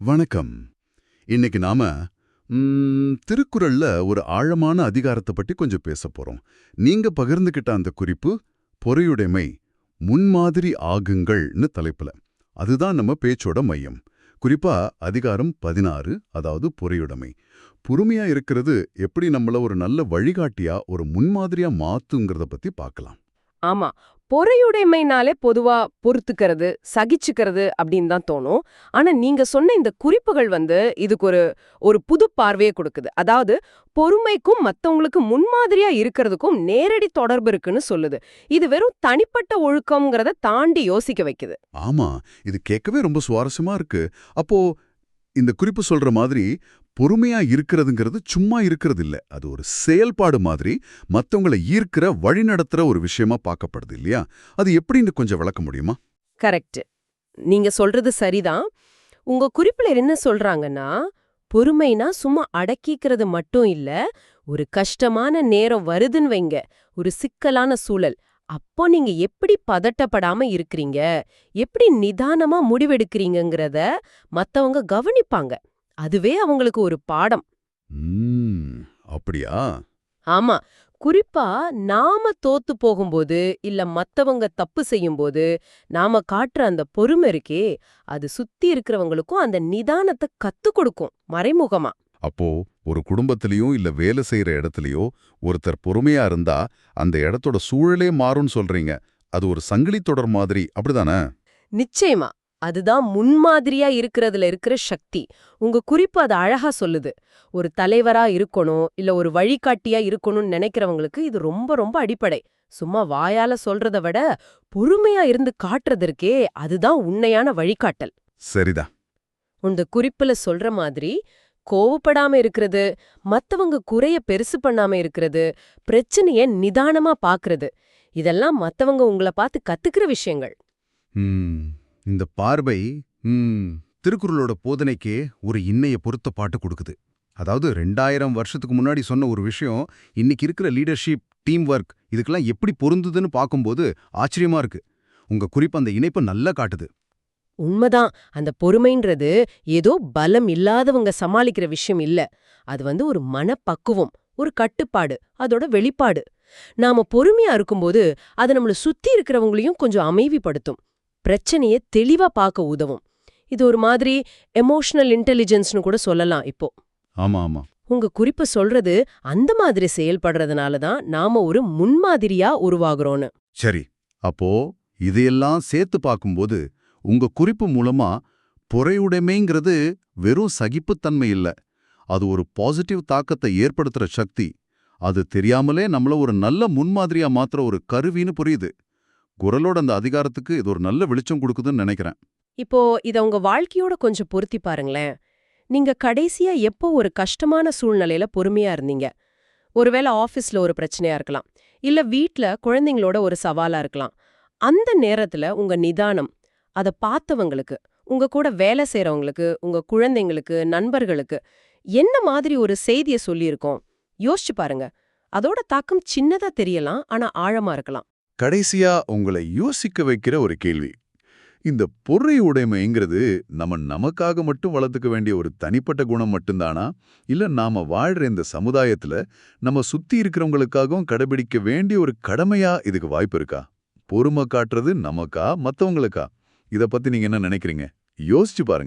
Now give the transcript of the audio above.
வணக்கம். இன்னைக்கு நாம திருக்குறள்ல ஒரு ஆழமான அதிகாரத்தை பற்றி கொஞ்சம் பேச போறோம். நீங்க பகிர்ந்துகிட்ட அந்த குறிப்பு பொறையுடைமை முன்மாதிரி ஆகுங்கள்னு தலைப்புல. அதுதான் நம்ம பேச்சோட மையம். குறிப்பா அதிகாரம் பதினாறு அதாவது பொறையுடைமை. பொறுமையா இருக்கிறது எப்படி நம்மள ஒரு நல்ல வழிகாட்டியா ஒரு முன்மாதிரியா மாத்துங்கிறத பத்தி பார்க்கலாம் ஆமா. பொறையுடைமைனாலே பொதுவா பொறுத்துக்கிறது சகிச்சுக்கிறது அப்படின்னு தான் தோணும். ஆனா நீங்க சொன்ன இந்த குறிப்புகள் வந்து இதுக்கு ஒரு ஒரு புது பார்வையை கொடுக்குது. அதாவது பொறுமைக்கும் மத்தவங்களுக்கு முன்மாதிரியா இருக்கிறதுக்கும் நேரடி தொடர்பு இருக்குன்னு சொல்லுது. இது வெறும் தனிப்பட்ட ஒழுக்கம்ங்கிறத தாண்டி யோசிக்க வைக்குது. ஆமா. இது கேட்கவே ரொம்ப சுவாரஸ்யமா இருக்கு. அப்போ இந்த குறிப்பு சொல்ற மாதிரி பொறுமையா இருக்கிறதுங்கிறது சும்மா இருக்கிறது இல்ல அது ஒரு செயல்பாடு மாதிரி மத்தவங்களை ஈர்க்கிற வழிநடத்துற ஒரு விஷயமா பார்க்கப்படுது இல்லையா? அது எப்படின்னு கொஞ்சம் விளக்க முடியுமா? கரெக்ட். நீங்க சொல்றது சரிதான். உங்க குறிப்புல என்ன சொல்றாங்கன்னா பொறுமைனா சும்மா அடக்கிக்கிறது மட்டும் இல்ல ஒரு கஷ்டமான நேரம் வருதுன்னு வைங்க. ஒரு சிக்கலான சூழல். அப்போ நீங்க எப்படி பதட்டப்படாம இருக்கிறீங்க? எப்படி நிதானமா முடிவெடுக்கிறீங்கிறத மத்தவங்க கவனிப்பாங்க. அதுவே அவங்களுக்கு ஒரு பாடம். அப்படியா? ஆமா. குறிப்பா நாம தோத்து போகும்போது இல்ல மத்தவங்க தப்பு செய்யும்போது நாம காட்டுற அந்த பொறுமை இருக்கே அது சுத்தி இருக்கிறவங்களுக்கும் அந்த நிதானத்தை கத்து கொடுக்கும் மறைமுகமா. அப்போ ஒரு குடும்பத்திலயோ இல்ல வேலை செய்யற இடத்துலயோ ஒருத்தர் பொறுமையா இருந்தா அந்த இடத்தோட சூழலே மாறும்னு சொல்றீங்க. அது ஒரு சங்கிலி தொடர் மாதிரி அப்படிதானே? நிச்சயமா. அதுதான் முன்மாதிரியா இருக்கிறதுல இருக்கிற சக்தி. உங்க குறிப்பு அது அழகா சொல்லுது. ஒரு தலைவரா இருக்கணும் இல்ல ஒரு வழிகாட்டியா இருக்கணும்னு நினைக்கிறவங்களுக்கு இது ரொம்ப ரொம்ப அடிப்படை. சும்மா வாயால சொல்றத விட பொறுமையா இருந்து காட்டுறதற்கே அதுதான் உண்மையான வழிகாட்டல். சரிதான் உந்த குறிப்புல சொல்ற மாதிரி கோவப்படாம இருக்கிறது மத்தவங்க குறைய பெருசு பண்ணாம இருக்கிறது பிரச்சனைய நிதானமா பாக்குறது. இதெல்லாம் மத்தவங்க உங்கள பார்த்து கத்துக்கிற விஷயங்கள். இந்த பார்வை திருக்குறளோட போதனைக்கே ஒரு இன்னைய பொருத்த பாட்டு கொடுக்குது. அதாவது ரெண்டாயிரம் வருஷத்துக்கு முன்னாடி சொன்ன ஒரு விஷயம் இன்னைக்கு இருக்கிற லீடர்ஷிப் டீம் ஒர்க் இதுக்கெல்லாம் எப்படி பொருந்துதுன்னு பார்க்கும்போது ஆச்சரியமா இருக்கு. உங்க குறிப்பு அந்த இணைப்பு நல்லா காட்டுது. உண்மைதான். அந்த பொறுமைன்றது ஏதோ பலம் இல்லாதவங்க சமாளிக்கிற விஷயம் இல்ல. அது வந்து ஒரு மனப்பக்குவம் ஒரு கட்டுப்பாடு அதோட வெளிப்பாடு. நாம பொறுமையா இருக்கும்போது அது நம்மள சுத்தி இருக்கிறவங்களையும் கொஞ்சம் அமைதிப்படுத்தும். பிரச்சனைய தெளிவா பார்க்க உதவும். இது ஒரு மாதிரி எமோஷனல் இன்டெலிஜென்ஸ்னு கூட சொல்லலாம் இப்போ. ஆமா ஆமா. உங்க குறிப்பு சொல்றது அந்த மாதிரி செயல்படுறதுனால தான் நாம ஒரு முன்மாதிரியா உருவாகுறோம்னு சரி அப்போ இதையெல்லாம் சேர்த்து பார்க்கும்போது உங்க குறிப்பு மூலமா பொறையுடைமைங்கிறது வெறும் சகிப்புத்தன்மை இல்ல. அது ஒரு பாசிட்டிவ் தாக்கத்தை ஏற்படுத்துற சக்தி. அது தெரியாமலே நம்மள ஒரு நல்ல முன்மாதிரியா மாத்துற ஒரு கருவின்னு புரியுது. குரலோட அந்த அதிகாரத்துக்கு இது ஒரு நல்ல வெளிச்சம் கொடுக்குதுன்னு நினைக்கிறேன். இப்போ இத உங்க வாழ்க்கையோட கொஞ்சம் பொருத்தி பாருங்களேன். நீங்க கடைசியா எப்போ ஒரு கஷ்டமான சூழ்நிலையில பொறுமையா இருந்தீங்க? ஒருவேளை ஆபீஸ்ல ஒரு பிரச்சனையா இருக்கலாம். இல்ல வீட்ல குழந்தைங்களோட ஒரு சவாலா இருக்கலாம். அந்த நேரத்துல உங்க நிதானம் அத பார்த்தவங்களுக்கு உங்க கூட வேலை செய்றவங்களுக்கு உங்க குழந்தைங்களுக்கு நண்பர்களுக்கு என்ன மாதிரி ஒரு செய்திய சொல்லியிருக்கோம்? யோசிச்சு பாருங்க. அதோட தாக்கம் சின்னதா தெரியலாம் ஆனா ஆழமா இருக்கலாம். கடைசியா உங்களை யோசிக்க வைக்கிற ஒரு கேள்வி. இந்த பொறை உடைமைங்கிறது நம்ம நமக்காக மட்டும் வளர்த்துக்க வேண்டிய ஒரு தனிப்பட்ட குணம் மட்டும்தானா? இல்ல நாம வாழ்ற இந்த சமுதாயத்துல நம்ம சுத்தி இருக்கிறவங்களுக்காகவும் கடைபிடிக்க வேண்டிய ஒரு கடமையா இதுக்கு வாய்ப்பு இருக்கா? பொறுமை காட்டுறது நமக்கா மத்தவங்களுக்கா? இத பத்தி நீங்க என்ன நினைக்கிறீங்க? யோசிச்சு பாருங்க.